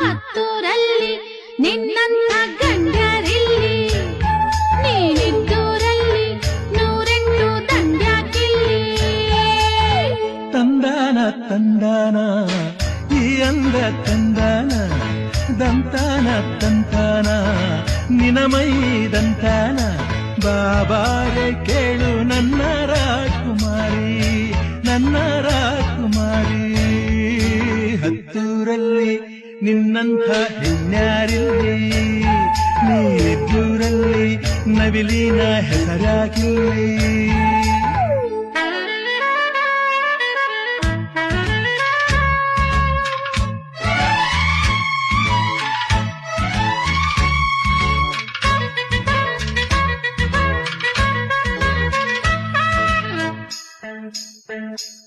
ಹತ್ತೂರಲ್ಲಿ ನಿನ್ನಂಥ ಗಂಡರಿಲ್ಲಿ. ನೀನಿದ್ದೂರಲ್ಲಿ, ನೂರೆಂಟು ದಂಡ್ಯಾಕಿಲ್ಲಿ. ತಂದಾನ ತಂದಾನ, ಈ ಅಂದ ತಂದಾನ, ದಂತಾನ ತಂತಾನ ನಿನಮೈ ದಂತಾನ, ಬಾಬಾರೆ ಕೇಳು ನನ್ನ ರಾಜಕುಮಾರಿ ನನ್ನ ರಾಜಕುಮಾರಿ ಹತ್ತೂರಲ್ಲಿ ನಿನ್ನಂಥ ಹೆಣ್ಣಾರಿಲ್ಲಿ ನೀರಿದ್ದೂರಲ್ಲಿ ನವಿಲಿನ ಹೆಸರಾಗಿಲ್ಲಿ Thank you.